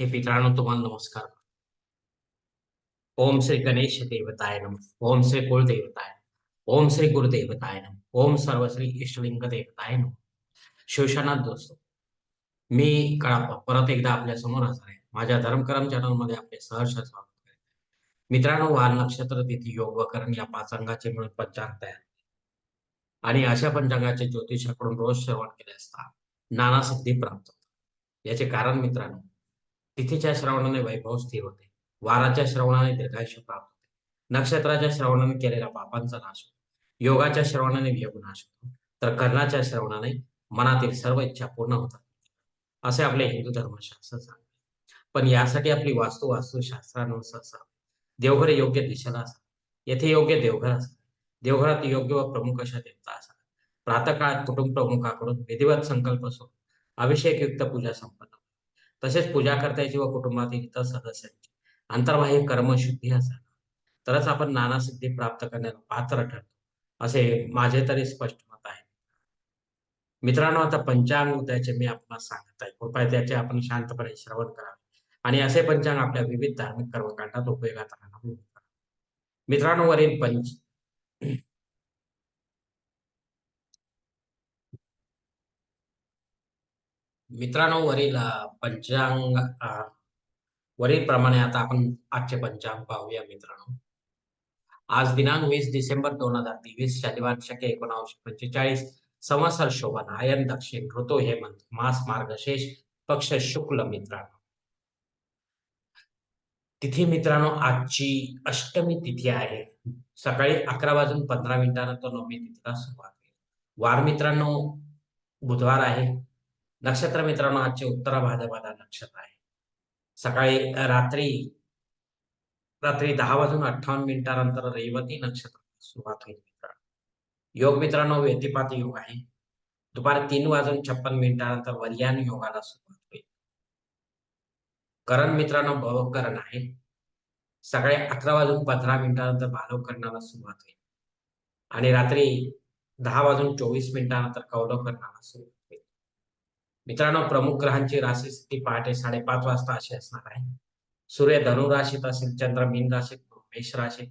हे मित्रांनो तुम्हाला नमस्कार. ओम श्री गणेश देवताय नम. ओम श्री कुलदेवताय ओम श्री गुरुदेवताय नम. ओम सर्व श्री इष्टलिंग देवताय नम. शिवशनाथ दोस्त मी कळापा. परत एकदा आपल्यासमोर असणार आहे. माझ्या धर्मकरम चॅनलमध्ये आपले सहर्ष स्वागत आहे. मित्रांनो वाल नक्षत्र तिथी योग करण या पाच अंगाचे मिळून पंचांग तयार होते. आणि अशा पंचांगाचे ज्योतिषाकडून रोज श्रवण केले असता नाना सिद्धी प्राप्त होतात याचे कारण मित्रांनो तिथीच्या श्रवणाने वैभव स्थिर होते. वाराच्या श्रवणाने दीर्घायुष्य प्राप्त होते. नक्षत्राच्या श्रवणाने केलेल्या पापांचा नाश होतो. योगाच्या श्रवणाने वियोग नाश होतो. तर कर्णाच्या श्रवणाने मनातील सर्व इच्छा पूर्ण होतात. असे आपले हिंदू धर्मशास्त्र सांगते. पण यासाठी आपली वास्तू वास्तुशास्त्रानुसार असावी देवघर योग्य दिशेला असावे. येथे योग्य देवघर असावे. देवघरात योग्य व प्रमुख अशा देवता असाव्या प्रातकाळात कुटुंब प्रमुखाकडून विधिवत संकल्प सोडून अभिषेकयुक्त पूजा संपन्न तसेच पूजा करतायची व कुटुंबातील इतर सदस्यांची. अंतर्बाह्य कर्मशुद्धी असावी तरच आपण नाना सिद्धी प्राप्त करण्याला पात्र ठरतो. असे माझे तरी स्पष्ट मत आहे. मित्रांनो आता पंचांग उद्याचे मी आपल्याला सांगत आहे. कृपया त्याचे आपण शांतपणे श्रवण करावे आणि असे पंचांग आपल्या विविध धार्मिक कर्मकांडात उपयोगात राहणार मित्रांनो वरील पंच मित्रांनो वरील पंचांग वरील प्रमाणे आता आपण आजचे पंचांग पाहूया मित्रांनो. आज दिनांक वीस डिसेंबर दोन हजार तेवीस शनिवार शके एकोणावीसशे पंचेचाळीस संवत्सर शोभन आयन दक्षिण ऋतू हेमंत मास मार्गशेष पक्ष शुक्ल मित्रांनो. तिथी मित्रांनो आजची अष्टमी तिथी आहे. सकाळी अकरा वाजून पंधरा मिनिटानंतर नवमी तिथीला सुरुवात वार मित्रांनो बुधवार आहे. नक्षत्र मित्रांनो आजचे उत्तरा भाद्रपदा नक्षत्र आहे. सकाळी रात्री रात्री दहा वाजून अठ्ठावन्न मिनिटानंतर रेवती नक्षत्र सुरुवात होईल मित्रांनो. योग मित्रांनो व्यतिपात योग आहे. दुपारी तीन वाजून छप्पन मिनिटानंतर वल्यान योगाला सुरुवात होईल. करण मित्रांनो भवकरण आहे. सकाळी अकरा वाजून पंधरा मिनिटानंतर भालवकरणाला सुरुवात होईल. आणि रात्री दहा वाजून चोवीस मिनिटानंतर कौलव करणाला सुरुवात होईल. मित्रांनो प्रमुख ग्रहांची राशी स्थिती पहाटे साडेपाच वाजता अशी असणार आहे. सूर्य धनु राशीत असेल चंद्र मीन राशीत मेष राशीत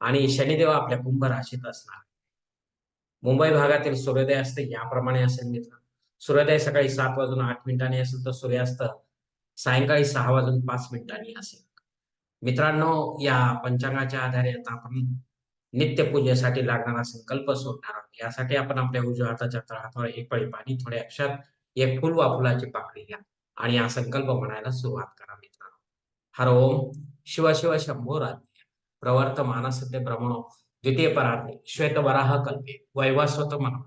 आणि शनिदेव आपल्या कुंभ राशीत असणार मुंबई भागातील सूर्योदय असते याप्रमाणे असेल मित्र सूर्योदय सकाळी सात वाजून आठ मिनिटांनी असेल तर सूर्यास्त सायंकाळी सहा वाजून पाच मिनिटांनी असेल. मित्रांनो या पंचांगाच्या आधारे आता आपण नित्यपूजेसाठी लागणारा संकल्प सोडणार आहोत. यासाठी आपण आपल्या उजव्या हाताच्या तळहातावर एक पळी पाणी थोडे अक्षर एक फुल वा फुलाची पाकळी घ्या आणि हा संकल्प म्हणायला सुरुवात करा मित्रांनो. हर ओम शिव शिव शंभो राज्य प्रवर्त मानसते ब्रह्मणो द्वितीय परार्थे श्वेत वराह कल्पे. वैवास्वत मन.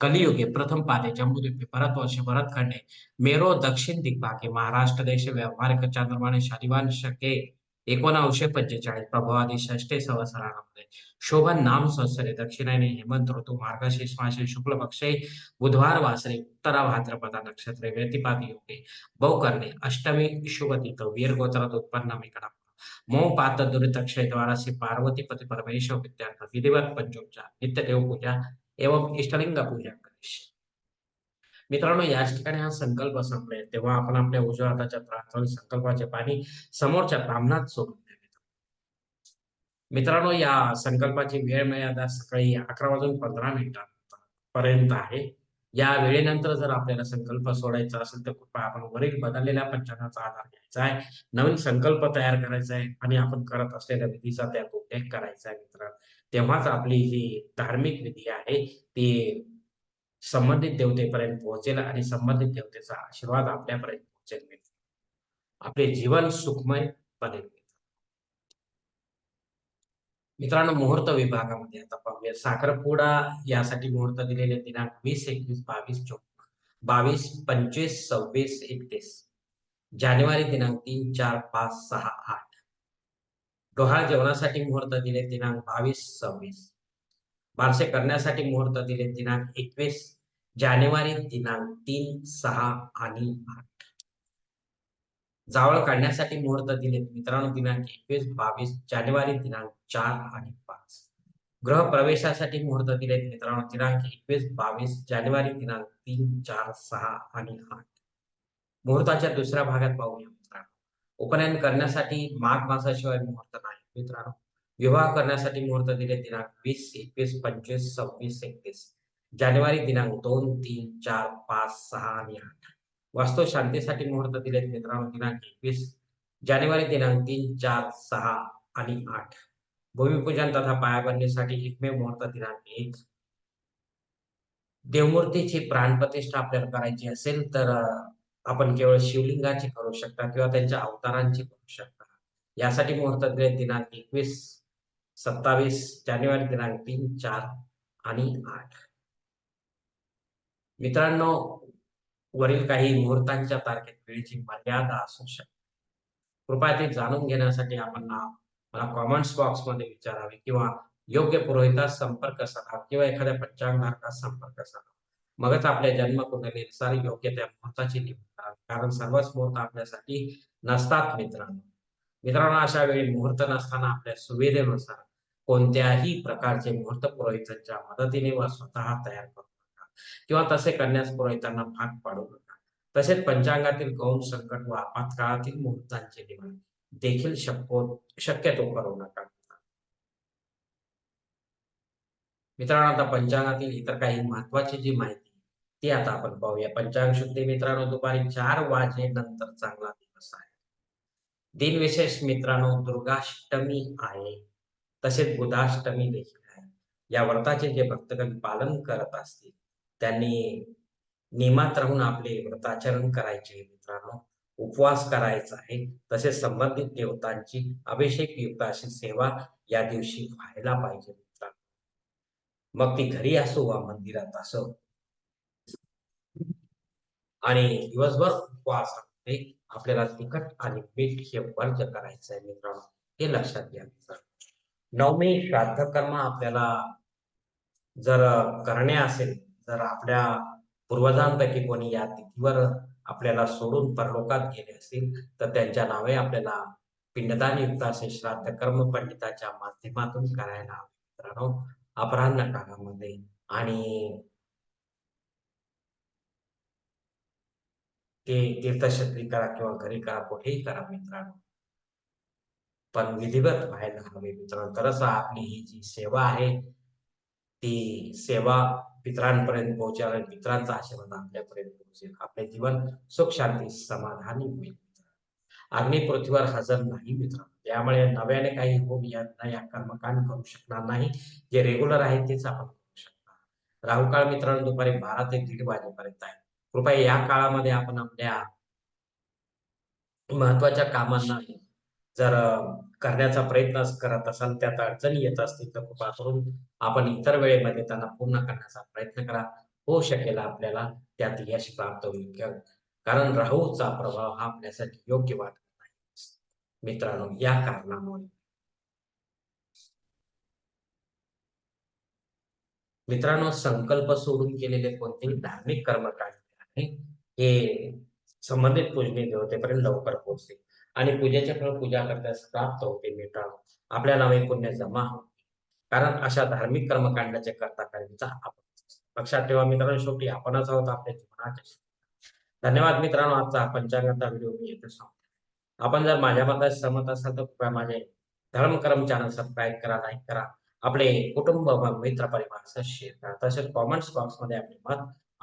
कलियुगे प्रथम पादे जम्बूद्वीपे. भरतवर्षे भरतखंडे. मेरो दक्षिण दिग्भागे. महाराष्ट्र देश व्यावहारिक चांद्रमाने शालिवान शके. एकोणावीसशे पंचेचाळीस. प्रभावादी षष्टे संवत्सरामध्ये शोभन नाम संसरे दक्षिणाने हेमंत ऋतू मार्गशीर्ष मासे. शुक्ल पक्षे. बुधवार वासरे. उत्तरा भाद्रपदा नक्षत्रे. व्यतिपात योगे. बहुकर्णे. अष्टमी शुभतीत वीर गोत्रात उत्पन्न मिकडा. मो पात दुरित क्षेत्रवारासी पार्वती पती परमेश्वर विद्यार्थ. विधिवत पंचोपचार. नित्य देव पूजा एवं इष्टलिंग पूजा करेश मित्रांनो याच ठिकाणी हा संकल्प संपले. तेव्हा आपण आपल्या उजव्या हाताच्या प्रार्थना संकल्पाचे पाणी समोरच्या ब्राह्मणात सोडून मित्रांनो. या संकल्पाची वेळ मर्यादा सकाळी अकरा वाजून पंधरा मिनिटांपर्यंत आहे. या वेळेनंतर जर आपल्याला संकल्प सोडायचा असेल तर कृपया आपण वरील बदललेल्या पंचांगाचा आधार घ्यायचा आहे. नवीन संकल्प तयार करायचा आहे आणि आपण करत असलेल्या विधीचा त्यात उल्लेख करायचा आहे मित्र तेव्हाच आपली जी धार्मिक विधी आहे ती संबंधित देवतेपर्यंत पोहोचेल आणि संबंधित देवतेचा आशीर्वाद आपल्यापर्यंत पोहोचेल. आपले जीवन सुखमय बनेल. मित्रांनो मुहूर्त विभागामध्ये आता पाहूया साखरपुडा यासाठी मुहूर्त दिलेले दिनांक वीस एकवीस बावीस चोवीस बावीस पंचवीस सव्वीस एकतीस. जानेवारी दिनांक तीन चार पाच सहा आठ. डोहाळ जेवणासाठी मुहूर्त दिले दिनांक बावीस सव्वीस. बारसे करण्यासाठी मुहूर्त दिले. दिनांक एकवीस जानेवारी दिनांक तीन सहा आणि आठ. जावळ काढण्यासाठी मुहूर्त दिले. मित्रांनो दिनांक एकवीस बावीस जानेवारी दिनांक चार आणि पाच. ग्रह प्रवेशासाठी मुहूर्त दिले. मित्रांनो दिनांक एकवीस बावीस जानेवारी दिनांक तीन चार सहा आणि आठ. मुहूर्ताच्या दुसऱ्या भागात पाहूया मित्रांनो. उपनयन करण्यासाठी माघ मासाशिवाय मुहूर्त नाही. मित्रांनो विवाह करण्यासाठी मुहूर्त दिले दिनांक वीस एकवीस पंचवीस सव्वीस एकतीस जानेवारी दिनांक दोन तीन चार पाच सहा आणि आठ. वास्तव शांतीसाठी मुहूर्त दिलेत मित्रांनो दिनांक एकवीस. जानेवारी दिनांक तीन चार सहा आणि आठ. भूमिपूजन तथा पायाभरणीसाठी एकमेव मुहूर्त दिनांक एक. देवमूर्तीची प्राणप्रतिष्ठा आपल्याला करायची असेल तर आपण केवळ शिवलिंगाची करू शकता किंवा त्यांच्या अवतारांची करू शकता. यासाठी मुहूर्त दिले दिनांक एकवीस. सत्तावीस जानेवारी दिनांक तीन चार आणि आठ. मित्रांनो वरील काही मुहूर्तांच्या तारखेत वेळेची मर्यादा असू शकते. कृपया ते जाणून घेण्यासाठी आपण मला कॉमेंट्स बॉक्समध्ये विचारावे किंवा योग्य पुरोहितास संपर्क साधा किंवा एखाद्या पंचांगारकास संपर्क साधा. मगच आपल्या जन्मकुंडलीनुसार योग्य त्या मुहूर्ताची निवड करावी. कारण सर्वच मुहूर्त आपल्यासाठी नसतात मित्रांनो. मित्रांनो अशा वेळी मुहूर्त नसताना आपल्या सुविधेनुसार कोणत्याही प्रकारचे मुहूर्त पुरोहितांच्या मदतीने व स्वतः तयार करू नका. किंवा तसे करण्यास पुरोहितांना भाग पाडू नका. तसेच पंचांगातील गौण संकट व आपत्काळातील मुहूर्तांचे निवड देखील शक्यो शक्यतो करू नका. मित्रांनो आता पंचांगातील इतर काही महत्वाची जी माहिती ती आता आपण पाहूया. पंचांग शुद्धी मित्रांनो दुपारी चार वाजे नंतर चांगला दिवस आहे. दिनविशेष मित्रांनो दुर्गाष्टमी आहे. तसेच बुधाष्टमी देखील आहे. या व्रताचे जे भक्तगण पालन करत असतील त्यांनी नियमात राहून आपले व्रताचरण करायचे मित्रांनो. उपवास करायचा आहे. तसेच संबंधित देवतांची अभिषेक युक्त अशी सेवा या दिवशी व्हायला पाहिजे मित्रांनो. मग ती घरी असो वा मंदिरात असो. आणि दिवसभर उपवास आपल्याला तिखट आणि मीठ हे वर्ज करायचं आहे मित्रांनो. हे लक्षात घ्या. नवमी श्राद्ध कर्म आपल्याला जर करणे असेल जर आपल्या पूर्वजांपैकी कोणी या तिथीवर आपल्याला सोडून परलोकात गेले असतील तर त्यांच्या नावे आपल्याला पिंडदान युक्त असे श्राद्ध कर्म पंडिताच्या माध्यमातून करायला मित्रांनो. अपराह्न काळामध्ये आणि ते तीर्थक्षेत्री करा किंवा घरी करा कुठेही करा मित्रांनो. पण विधिवत व्हायला हवे मित्रांनो. तरच आपली ही जी सेवा आहे ती सेवा मित्रांपर्यंत पोहोचेल आणि मित्रांचा आशीर्वाद आपल्यापर्यंत पोहोचेल. आपले जीवन सुख शांती समाधानी होईल अग्नी पृथ्वीवर हजर नाही मित्रांनो. त्यामुळे नव्याने काही होऊन या कर्मकांड करू शकणार नाही. जे रेग्युलर आहे तेच आपण करू शकणार. राहुकाळ मित्रांनो दुपारी बारा ते दीड वाजेपर्यंत आहे. कृपया या काळामध्ये आपण आपल्या महत्त्वाच्या कामांना जर करण्याचा प्रयत्न करत असाल त्यात अडचणी येत असतील तर कृपा करून आपण इतर वेळेमध्ये त्यांना पूर्ण करण्याचा प्रयत्न करा. होऊ शकेल आपल्याला त्यात यश प्राप्त होईल. कारण राहूचा प्रभाव हा आपल्यासाठी योग्य वाटत नाही. मित्रांनो या कारणामुळे. मित्रांनो संकल्प सोडून केलेले कोणतेही धार्मिक कर्मकांड हे संबंधित पूजनी देवतेपर्यंत लवकर पोहोचते. आणि पूजेचे फळ पूजा करण्यास प्राप्त होते मित्रांनो आपल्या नावे पुण्य जमा कारण अशा धार्मिक कर्मकांडाचे करता करण्याचा आपण लक्षात ठेवा मित्रांनो शेवटी आपणच आहोत आपल्या जीवनाचे. धन्यवाद मित्रांनो आजचा पंचांगाचा व्हिडिओ मी येथे सांगतो आपण जर माझ्या मतात सहमत असाल तर कृपया माझे धर्मकरम चॅनल सबस्क्राईब करा लाईक करा. आपले कुटुंब मित्र परिवार शेअर करा. तसेच कॉमेंट्स बॉक्समध्ये आपले मत